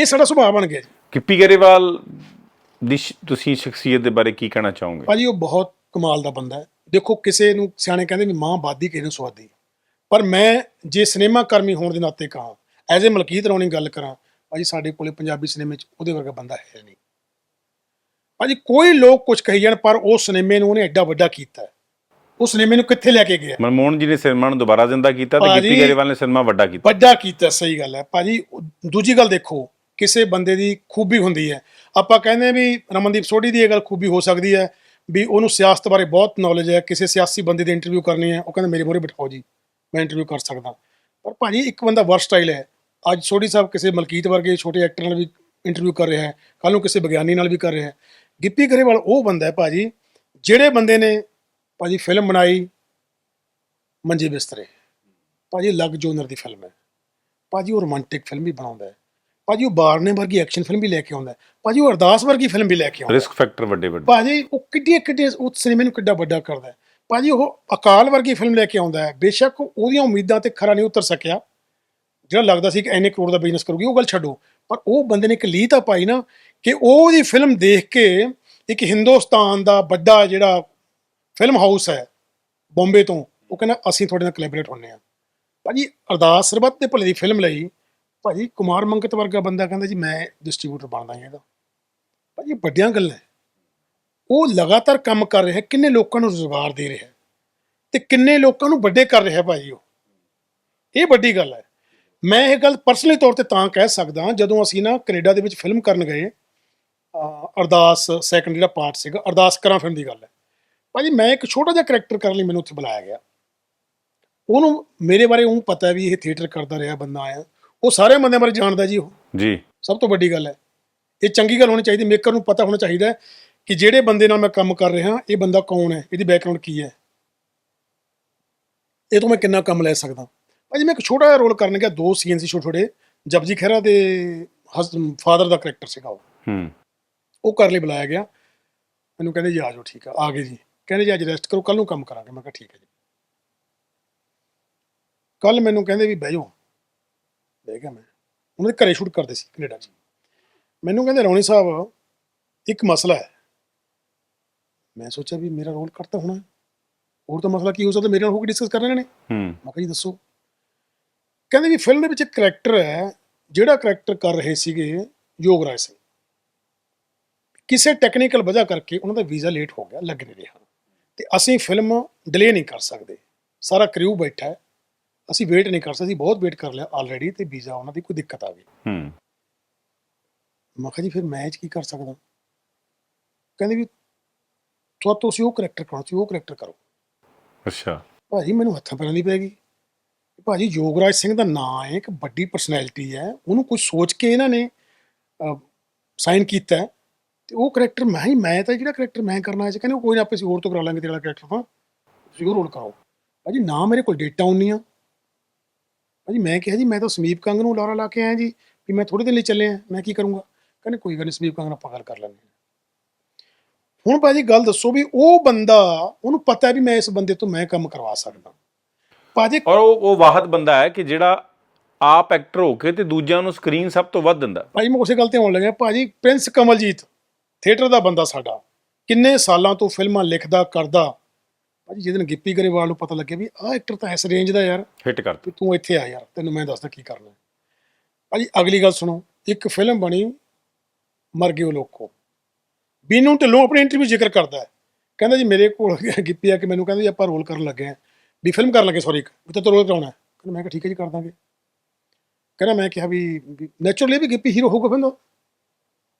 ਇਹ ਸਾਡਾ ਸੁਭਾਅ ਬਣ ਗਿਆ ਜੀ। ਕਿੱਪੀ ਗਰੇਵਾਲ ਦੀ ਸ਼- ਤੁਸੀਂ ਸ਼ਖਸੀਅਤ ਦੇ ਬਾਰੇ ਕੀ ਕਹਿਣਾ ਚਾਹੋਗੇ? ਭਾਜੀ ਉਹ ਬਹੁਤ ਕਮਾਲ ਦਾ ਬੰਦਾ ਹੈ। ਦੇਖੋ ਕਿਸੇ ਨੂੰ ਸਿਆਣੇ ਕਹਿੰਦੇ ਵੀ ਮਾਂ ਬਾਦੀ ਕਿਸੇ ਨੂੰ ਸਵਾਦੀ ਪਰ ਮੈਂ ਜੇ ਸਿਨੇਮਾ ਕਰਮੀ ਹੋਣ ਦੇ ਨਾਤੇ ਕਹਾਂ ਐਜ਼ ਏ ਮਲਕੀਤ ਰੌਣੀ ਗੱਲ ਕਰਾਂ ਭਾਜੀ ਸਾਡੇ ਕੋਲੇ ਪੰਜਾਬੀ ਸਿਨੇਮੇ 'ਚ ਉਹਦੇ ਵਰਗਾ ਬੰਦਾ ਹੈ ਨਹੀਂ। ਭਾਜੀ ਕੋਈ ਲੋਕ ਕੁਝ ਕਹੀ ਜਾਣ ਪਰ ਉਹ ਸਿਨੇਮੇ ਨੂੰ ਉਹਨੇ ਐਡਾ ਵੱਡਾ ਕੀਤਾ ਹੈ। ਉਹ ਸਿਨੇਮੇ ਨੂੰ ਕਿੱਥੇ ਲੈ ਕੇ ਗਿਆ? ਮਨਮੋਹਨ ਜੀ ਨੇ ਸਿਨੇਮਾ ਨੂੰ ਦੁਬਾਰਾ ਜ਼ਿੰਦਾ ਕੀਤਾ ਤੇ ਭਾਜੀ- ਗਿੱਪੀ ਗਰੇਵਾਲ ਨੇ ਸਿਨੇਮਾ ਵੱਡਾ ਕੀਤਾ। ਵੱਡਾ ਕੀਤਾ ਸਹੀ ਗੱਲ ਹੈ। ਭਾਜੀ ਉਹ- ਦੂਜੀ ਗੱਲ ਦੇਖੋ ਕਿਸੇ ਬੰਦੇ ਦੀ ਖੂਬੀ ਹੁੰਦੀ ਹੈ। ਆਪਾਂ ਕਹਿੰਦੇ ਹਾਂ ਵੀ ਰਮਨਦੀਪ ਸੋਢੀ ਦੀ ਇਹ ਗੱਲ ਖੂਬੀ ਹੋ ਸਕਦੀ ਹੈ ਵੀ ਉਹਨੂੰ ਸਿਆਸਤ ਬਾਰੇ ਬਹੁਤ ਨੌਲੇਜ ਹੈ, ਕਿਸੇ ਸਿਆਸੀ ਬੰਦੇ ਦੀ ਇੰਟਰਵਿਊ ਕਰਨੀ ਹੈ, ਉਹ ਕਹਿੰਦਾ ਮੇਰੇ ਮੋਰੇ ਬਿਠਾਓ ਜੀ, ਮੈਂ ਇੰਟਰਵਿਊ ਕਰ ਸਕਦਾ। ਪਰ ਭਾਜੀ ਇੱਕ ਬੰਦਾ ਵਰਸਟਾਈਲ ਹੈ। ਅੱਜ ਸੋਢੀ ਸਾਹਿਬ ਕਿਸੇ ਮਲਕੀਤ ਵਰਗੇ ਛੋਟੇ ਐਕਟਰ ਨਾਲ ਵੀ ਇੰਟਰਵਿਊ ਕਰ ਰਿਹਾ ਹੈ ਕੱਲ ਨੂੰ ਕਿਸੇ ਵਿਗਿਆਨੀ ਨਾਲ ਵੀ ਕਰ ਰਿਹਾ ਹੈ। ਗਿੱਪੀ ਗਰੇਵਾਲ ਉਹ ਬੰਦਾ ਹੈ ਭਾਜੀ, ਜਿਹੜੇ ਬੰਦੇ ਨੇ ਭਾਜੀ ਫਿਲਮ ਬਣਾਈ, ਮੰਜੇ ਬਿਸਤਰੇ। ਭਾਜੀ ਲੱਗ ਜੋਨਰ ਦੀ ਫਿਲਮ ਹੈ। ਭਾਜੀ ਉਹ ਰੋਮਾਂਟਿਕ ਫਿਲਮ ਵੀ ਬਣਾਉਂਦਾ ਹੈ। ਭਾਜੀ ਉਹ ਬਾਰਨੇ ਵਰਗੀ ਐਕਸ਼ਨ ਫਿਲਮ ਵੀ ਲੈ ਕੇ ਆਉਂਦਾ ਭਾਜੀ ਉਹ ਅਰਦਾਸ ਵਰਗੀ ਫਿਲਮ ਵੀ ਲੈ ਕੇ ਆਉਂਦਾ ਰਿਸਕ ਫੈਕਟਰ ਵੱਡੇ ਵੱਡੇ। ਭਾਜੀ ਉਹ ਕਿੱਡੀ ਕਿੱਡੀ ਉਸ ਸਿਨੇਮੇ ਨੂੰ ਕਿੱਡਾ ਵੱਡਾ ਕਰਦਾ ਭਾਜੀ ਉਹ ਅਕਾਲ ਵਰਗੀ ਫਿਲਮ ਲੈ ਕੇ ਆਉਂਦਾ ਹੈ। ਬੇਸ਼ੱਕ ਉਹਦੀਆਂ ਉਮੀਦਾਂ ਤੇ ਖਰਾ ਨਹੀਂ ਉਤਰ ਸਕਿਆ। ਜਿਹੜਾ ਲੱਗਦਾ ਸੀ ਕਿ ਐਨੇ ਕਰੋੜ ਦਾ ਬਿਜ਼ਨਸ ਕਰੂਗੀ ਉਹ ਗੱਲ ਛੱਡੋ। ਪਰ ਉਹ ਬੰਦੇ ਨੇ ਇੱਕ ਲੀਹ ਤਾਂ ਪਾਈ ਨਾ ਕਿ ਉਹਦੀ ਫਿਲਮ ਦੇਖ ਕੇ ਇੱਕ ਹਿੰਦੁਸਤਾਨ ਦਾ ਵੱਡਾ ਜਿਹੜਾ ਫਿਲਮ ਹਾਊਸ ਹੈ ਬੰਬੇ ਤੋਂ ਉਹ ਕਹਿੰਦਾ ਅਸੀਂ ਤੁਹਾਡੇ ਨਾਲ ਕੋਲੈਬੋਰੇਟ ਹੁੰਨੇ ਆ ਭਾਜੀ ਅਰਦਾਸ ਸਰਬੱਤ ਦੇ ਭਲੇ ਦੀ ਫਿਲਮ ਲਈ ਭਾਜੀ ਕੁਮਾਰ ਮੰਗਤ ਵਰਗਾ ਬੰਦਾ ਕਹਿੰਦਾ ਜੀ ਮੈਂ ਡਿਸਟ੍ਰੀਬਿਊਟਰ ਬਣਦਾ ਹਾਂ ਇਹਦਾ। ਭਾਜੀ ਇਹ ਵੱਡੀਆਂ ਗੱਲਾਂ ਉਹ ਲਗਾਤਾਰ ਕੰਮ ਕਰ ਰਿਹਾ, ਕਿੰਨੇ ਲੋਕਾਂ ਨੂੰ ਰੋਜ਼ਗਾਰ ਦੇ ਰਿਹਾ ਹੈ ਤੇ ਕਿੰਨੇ ਲੋਕਾਂ ਨੂੰ ਵੱਡੇ ਕਰ ਰਿਹਾ ਹੈ ਭਾਜੀ ਉਹ। ਇਹ ਵੱਡੀ ਗੱਲ ਹੈ। ਮੈਂ ਇਹ ਗੱਲ ਪਰਸਨਲੀ ਤੌਰ ਤੇ ਤਾਂ ਕਹਿ ਸਕਦਾ ਜਦੋਂ ਅਸੀਂ ਨਾ ਕੈਨੇਡਾ ਦੇ ਵਿੱਚ ਫਿਲਮ ਕਰਨ ਗਏ ਅਰਦਾਸ ਸੈਕੰਡ ਜਿਹੜਾ ਪਾਰਟ ਸੀਗਾ, ਅਰਦਾਸ ਕਰਾਂ ਫਿਲਮ ਦੀ ਗੱਲ ਹੈ। ਭਾਜੀ ਮੈਂ ਇੱਕ ਛੋਟਾ ਜਿਹਾ ਕਰੈਕਟਰ ਕਰਨ ਲਈ ਮੈਨੂੰ ਉੱਥੇ ਬੁਲਾਇਆ ਗਿਆ। ਉਹਨੂੰ ਮੇਰੇ ਬਾਰੇ ਉਹ ਪਤਾ ਵੀ ਇਹ ਥੀਏਟਰ ਕਰਦਾ ਰਿਹਾ, ਬੰਦਾ ਆਇਆ। ਉਹ ਸਾਰੇ ਬੰਦਿਆਂ ਬਾਰੇ ਜਾਣਦਾ ਜੀ ਉਹ। ਜੀ। ਸਭ ਤੋਂ ਵੱਡੀ ਗੱਲ ਹੈ। ਇਹ ਚੰਗੀ ਗੱਲ ਹੋਣੀ ਚਾਹੀਦੀ ਮੇਕਰ ਨੂੰ ਪਤਾ ਹੋਣਾ ਚਾਹੀਦਾ ਕਿ ਜਿਹੜੇ ਬੰਦੇ ਨਾਲ ਮੈਂ ਕੰਮ ਕਰ ਰਿਹਾ ਇਹ ਬੰਦਾ ਕੌਣ ਹੈ ਇਹਦੀ ਬੈਕਗ੍ਰਾਉਂਡ ਕੀ ਹੈ। ਇਹ ਤੋਂ ਮੈਂ ਕਿੰਨਾ ਕੰਮ ਲੈ ਸਕਦਾ। ਭਾਜੀ ਮੈਂ ਇੱਕ ਛੋਟਾ ਜਿਹਾ ਰੋਲ ਕਰਨ ਗਿਆ ਦੋ ਸੀਨ ਸੀ ਛੋਟੇ ਛੋਟੇ ਜਪਜੀ ਖਹਿਰਾ ਦੇ ਫਾਦਰ ਦਾ ਕਰੈਕਟਰ ਸੀਗਾ ਉਹ। ਹੂੰ। ਉਹ ਕਰ ਲਈ ਬੁਲਾਇਆ ਗਿਆ। ਮੈਨੂੰ ਕਹਿੰਦੇ ਜੀ ਆ ਜਾਓ ਠੀਕ ਆ ਆ ਗਏ ਜੀ। ਕਹਿੰਦੇ ਜੀ ਅੱਜ ਰੈਸਟ ਕਰੋ ਕੱਲ ਨੂੰ ਕੰਮ ਕਰਾਂਗੇ। ਮੈਂ ਕਿਹਾ ਠੀਕ ਹੈ ਜੀ। ਕੱਲ ਮੈਨੂੰ ਕਹਿੰਦੇ ਵੀ ਬਹਿ ਜਾਓ। ਬਹਿ ਗਿਆ ਮੈਂ। ਉਹਨਾਂ ਦੇ ਘਰੇ ਸ਼ੂਟ ਕਰਦੇ ਸੀ ਕੈਨੇਡਾ 'ਚ। ਮੈਨੂੰ ਕਹਿੰਦੇ ਰੌਣੀ ਸਾਹਿਬ ਇੱਕ ਮਸਲਾ ਹੈ। ਮੈਂ ਸੋਚਿਆ ਵੀ ਮੇਰਾ ਰੋਲ ਕਰਤਾ ਹੋਣਾ। ਹੋਰ ਤਾਂ ਮਸਲਾ ਕੀ ਹੋ ਸਕਦਾ? ਮੇਰੇ ਨਾਲ ਹੋ ਕੇ ਡਿਸਕਸ ਕਰ ਰਹੇ ਨੇ। ਹੂੰ। ਮੈਂ ਕਿਹਾ ਜੀ ਦੱਸੋ। ਕਹਿੰਦੇ ਵੀ ਫਿਲਮ ਦੇ ਵਿੱਚ ਇੱਕ ਕਰੈਕਟਰ ਹੈ ਜਿਹੜਾ ਕਰੈਕਟਰ ਕਰ ਰਹੇ ਸੀਗੇ ਯੋਗਰਾਜ ਸਿੰਘ। ਕਿਸੇ ਟੈਕਨੀਕਲ ਵਜ੍ਹਾ ਕਰਕੇ ਉਹਨਾਂ ਦਾ ਵੀਜ਼ਾ ਲੇਟ ਹੋ ਗਿਆ ਲੱਗ ਨਹੀਂ ਰਿਹਾ। ਤੇ ਅਸੀਂ ਫਿਲਮ ਡਿਲੇ ਨਹੀਂ ਕਰ ਸਕਦੇ। ਸਾਰਾ ਕ੍ਰਿਊ ਬੈਠਾ ਹੈ। ਅਸੀਂ ਵੇਟ ਨਹੀਂ ਕਰ ਸਕਦੇ ਅਸੀਂ ਬਹੁਤ ਵੇਟ ਕਰ ਲਿਆ ਆਲਰੇਡੀ ਤੇ ਵੀਜ਼ਾ ਉਹਨਾਂ ਦੀ ਕੋਈ ਦਿੱਕਤ ਆ ਗਈ। ਹੂੰ। ਮੈਂ ਕਿਹਾ ਜੀ ਫਿਰ ਮੈਂ ਇਹ 'ਚ ਕੀ ਕਰ ਸਕਦਾ? ਕਹਿੰਦੇ ਵੀ ਤੁਹਾ ਤੁਸੀਂ ਉਹ ਕਰੈਕਟਰ ਕਰੋ ਤੁਸੀਂ ਉਹ ਕਰੈਕਟਰ ਕਰੋ। ਅੱਛਾ। ਭਾਜੀ ਮੈਨੂੰ ਹੱਥਾਂ ਪੈਰਾਂ ਦੀ ਪੈ ਗਈ। ਭਾਜੀ ਯੋਗਰਾਜ ਸਿੰਘ ਦਾ ਨਾਂ ਹੈ ਇੱਕ ਵੱਡੀ ਪਰਸਨੈਲਿਟੀ ਹੈ ਉਹਨੂੰ ਕੁਝ ਸੋਚ ਕੇ ਇਹਨਾਂ ਨੇ ਸਾਈਨ ਕੀਤਾ ਤੇ ਉਹ ਕਰੈਕਟਰ ਮੈਂ ਹੀ ਮੈਂ ਤਾਂ ਜਿਹੜਾ ਕਰੈਕਟਰ ਮੈਂ ਕਰਨਾ ਹੈ ਕਹਿੰਦੇ ਕੋਈ ਨਾ ਆਪੇ ਅਸੀਂ ਹੋਰ ਤੋਂ ਕਰਾ ਲਾਂਗੇ ਤੇਰਾ ਕਰੈਕਟਰ ਹਾਂ ਤੁਸੀਂ ਉਹ ਰੋਲ ਕਰਾਓ। ਭਾਜੀ ਨਾ ਮੇਰੇ ਕੋਲ ਡੇਟਾ ਆਉਣੀ ਆ ਭਾਜੀ ਮੈਂ ਕਿਹਾ ਜੀ ਮੈਂ ਤਾਂ ਸਮੀਪ ਕੰਗ ਨੂੰ ਲਾਰਾ ਲਾ ਕੇ ਆਇਆ ਜੀ ਵੀ ਮੈਂ ਥੋੜੇ ਦਿਨ ਲਈ ਚੱਲੇ ਆ ਮੈਂ ਕੀ ਕਰੂੰਗਾ? ਕਹਿੰਦੇ ਕੋਈ ਗੱਲ ਨਹੀਂ ਸਮੀਪ ਕੰਗ ਨਾਲ ਆਪਾਂ ਗੱਲ ਕਰ ਲੈਂਦੇ ਹਾਂ। ਹੁਣ ਭਾਜੀ ਗੱਲ ਦੱਸੋ ਵੀ ਉਹ ਬੰਦਾ ਉਹਨੂੰ ਪਤਾ ਹੈ ਵੀ ਮੈਂ ਇਸ ਬੰਦੇ ਤੋਂ ਮੈਂ ਕੰਮ ਕਰਵਾ ਸਕਦਾ। ਭਾਜੀ ਔਰ ਉਹ ਉਹ ਵਾਹਦ ਬੰਦਾ ਹੈ ਕਿ ਜਿਹੜਾ ਆਪ ਐਕਟਰ ਹੋ ਕੇ ਤੇ ਦੂਜਿਆਂ ਨੂੰ ਸਕਰੀਨ ਸਭ ਤੋਂ ਵੱਧ ਦਿੰਦਾ। ਭਾਜੀ ਮੈਂ ਉਸੇ ਗੱਲ ਤੇ ਆਉਣ ਲੱਗਿਆ ਭਾਜੀ ਪ੍ਰਿੰਸ ਕਮਲਜੀਤ ਥੀਏਟਰ ਦਾ ਬੰਦਾ ਸਾਡਾ। ਕਿੰਨੇ ਸਾਲਾਂ ਤੋਂ ਫਿਲਮਾਂ ਲਿਖਦਾ ਕਰਦਾ ਭਾਜੀ ਜਿਹਦੇ ਦਿਨ ਗਿੱਪੀ ਗਰੇਵਾਲ ਨੂੰ ਪਤਾ ਲੱਗਿਆ ਵੀ ਆਹ ਐਕਟਰ ਤਾਂ ਇਸ ਰੇਂਜ ਦਾ ਯਾਰ ਹਿੱਟ ਕਰਤਾ ਵੀ ਤੂੰ ਇੱਥੇ ਆ ਯਾਰ ਤੈਨੂੰ ਮੈਂ ਦੱਸਦਾ ਕੀ ਕਰਨਾ ਹੈ। ਭਾਜੀ ਅਗਲੀ ਗੱਲ ਸੁਣੋ ਇੱਕ ਫਿਲਮ ਬਣੀ ਮਰ ਗਿਓ ਲੋਕੋ। ਬੀਨੂ ਢਿੱਲੋਂ ਆਪਣੀ ਇੰਟਰਵਿਊ ਜ਼ਿਕਰ ਕਰਦਾ ਹੈ। ਕਹਿੰਦਾ ਜੀ ਮੇਰੇ ਕੋਲ ਗਿੱਪੀ ਆ ਕੇ ਮੈਨੂੰ ਕਹਿੰਦਾ ਜੀ ਆਪਾਂ ਰੋਲ ਕਰਨ ਲੱਗੇ ਆ ਵੀ ਫਿਲਮ ਕਰਨ ਲੱਗੇ ਸੌਰੀ ਵੀ ਤੇ ਰੋਲ ਕਰਾਉਣਾ ਹੈ। ਕਹਿੰਦਾ ਮੈਂ ਕਿਹਾ ਠੀਕ ਹੈ ਜੀ ਕਰ ਦਾਂਗੇ। ਕਹਿੰਦਾ ਮੈਂ ਕਿਹਾ ਵੀ ਨੈਚੁਰਲੀ ਵੀ ਗਿੱਪੀ ਹੀਰੋ ਹੋਊਗਾ ਫਿਲਮ ਦਾ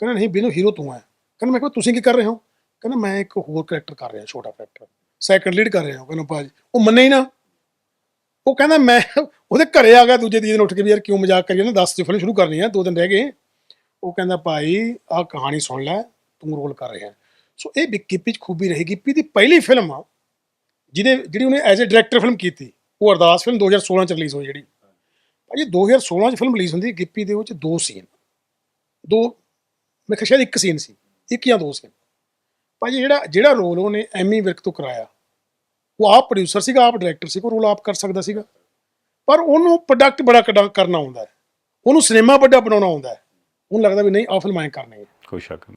ਕਹਿੰਦਾ ਨਹੀਂ ਬੀਨੂ ਹੀਰੋ ਤੂੰ ਹੈ। ਕਹਿੰਦਾ ਮੈਂ ਕਿਹਾ ਤੁਸੀਂ ਕੀ ਕਰ ਰਹੇ ਹੋ? ਕਹਿੰਦਾ ਮੈਂ ਇੱਕ ਹੋਰ ਕਰੈਕਟਰ ਕਰ ਰਿਹਾ ਛੋਟਾ ਕਰੈਕਟਰ ਸੈਕੰਡ ਲੀਡ ਕਰ ਰਿਹਾ ਉਹ ਕਹਿੰਦਾ ਭਾਜੀ। ਉਹ ਮੰਨੇ ਹੀ ਨਾ। ਉਹ ਕਹਿੰਦਾ ਮੈਂ ਉਹਦੇ ਘਰੇ ਆ ਗਿਆ ਦੂਜੇ ਤੀਜੇ ਦਿਨ ਉੱਠ ਕੇ ਵੀ ਯਾਰ ਕਿਉਂ ਮਜ਼ਾਕ ਕਰੀ ਜਾਂਦਾ 10 ਚ ਫਿਲਮ ਸ਼ੁਰੂ ਕਰਨੀ ਆ, ਦੋ ਦਿਨ ਰਹਿ ਗਏ। ਉਹ ਕਹਿੰਦਾ ਭਾਈ, ਆਹ ਕਹਾਣੀ ਸੁਣ ਲੈ, ਤੂੰ ਰੋਲ ਕਰ ਰਿਹਾ। ਸੋ ਇਹ ਗਿੱਪੀ ਚ ਖੂਬੀ ਰਹੀ। ਗਿੱਪੀ ਦੀ ਪਹਿਲੀ ਫਿਲਮ ਆ, ਜਿਹਦੇ ਜਿਹੜੀ ਉਹਨੇ ਐਜ਼ ਅ ਡਾਇਰੈਕਟਰ ਫਿਲਮ ਕੀਤੀ, ਉਹ ਅਰਦਾਸ ਫਿਲਮ 2016 ਚ ਰਿਲੀਜ਼ ਹੋਈ ਜਿਹੜੀ। ਭਾਜੀ 2016 ਚ ਫਿਲਮ ਰਿਲੀਜ਼ ਹੁੰਦੀ ਗਿੱਪੀ ਦੇ ਵਿੱਚ ਦੋ ਸੀਨ ਦੋ, ਮੈਂ ਕਿਹਾ ਸ਼ਾਇਦ ਇੱਕ ਸੀਨ ਸੀ, ਇੱਕ ਜਾਂ ਦੋ ਸੀਨ ਭਾਜੀ, ਜਿਹੜਾ ਜਿਹੜਾ ਰੋਲ ਉਹਨੇ ਐਮੀ ਵਿਰਕ ਤੋਂ ਕਰਾਇਆ, ਉਹ ਆਪ ਪ੍ਰੋਡਿਊਸਰ ਸੀਗਾ, ਆਪ ਡਾਇਰੈਕਟਰ ਸੀਗਾ, ਉਹ ਰੋਲ ਆਪ ਕਰ ਸਕਦਾ ਸੀਗਾ। ਪਰ ਉਹਨੂੰ ਪ੍ਰੋਡਕਟ ਬੜਾ ਕਰਨਾ ਆਉਂਦਾ ਹੈ। ਉਹਨੂੰ ਸਿਨੇਮਾ ਵੱਡਾ ਬਣਾਉਣਾ ਆਉਂਦਾ ਹੈ। ਉਹਨੂੰ ਲੱਗਦਾ ਵੀ ਨਹੀਂ, ਆਹ ਫਿਲਮਾਂ ਕਰਨੀ ਹੈ। ਕੋਈ ਸ਼ੱਕ ਨਹੀਂ